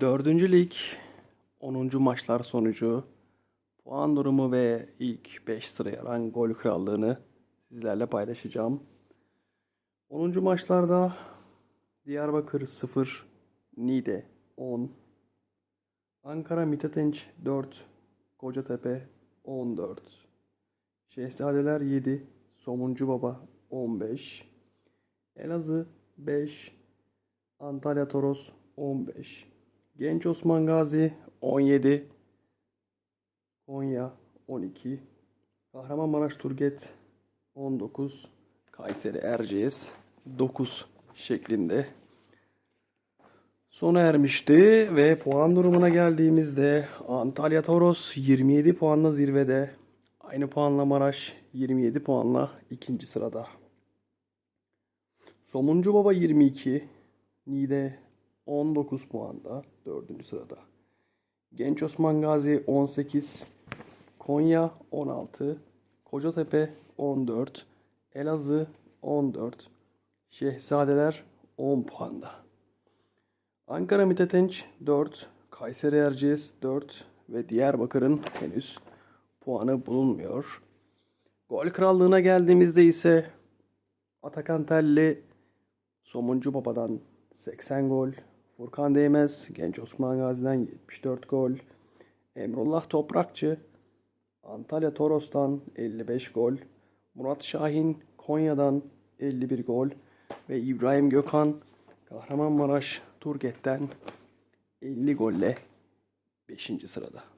Dördüncü lig 10. maçlar sonucu puan durumu ve ilk 5 sıraya alan gol krallığını sizlerle paylaşacağım. 10. maçlarda Diyarbakır 0, Niğde 10, Ankara Mitatenç 4, Kocatepe 14, Şehzadeler 7, Somuncu Baba 15, Elazığ 5, Antalya Toros 15, Genç Osman Gazi 17, Konya 12, Kahramanmaraş Turget 19, Kayseri Erciyes 9 şeklinde sona ermişti ve puan durumuna geldiğimizde Antalya Toros 27 puanla zirvede. Aynı puanla Maraş 27 puanla ikinci sırada. Somuncu Baba 22, Niğde 19 puanda 4. sırada. Genç Osman Gazi 18, Konya 16, Kocatepe 14, Elazığ 14, Şehzadeler 10 puanda. Ankara Mitetenç 4, Kayseri Erciyes 4 ve Diyarbakır'ın henüz puanı bulunmuyor. Gol krallığına geldiğimizde ise Atakan Telli Somuncu Baba'dan 80 gol, Furkan Değmez Genç Osman Gazi'den 74 gol, Emrullah Toprakçı Antalya Toros'tan 55 gol, Murat Şahin Konya'dan 51 gol ve İbrahim Gökhan Kahramanmaraş Turget'ten 50 golle 5. sırada.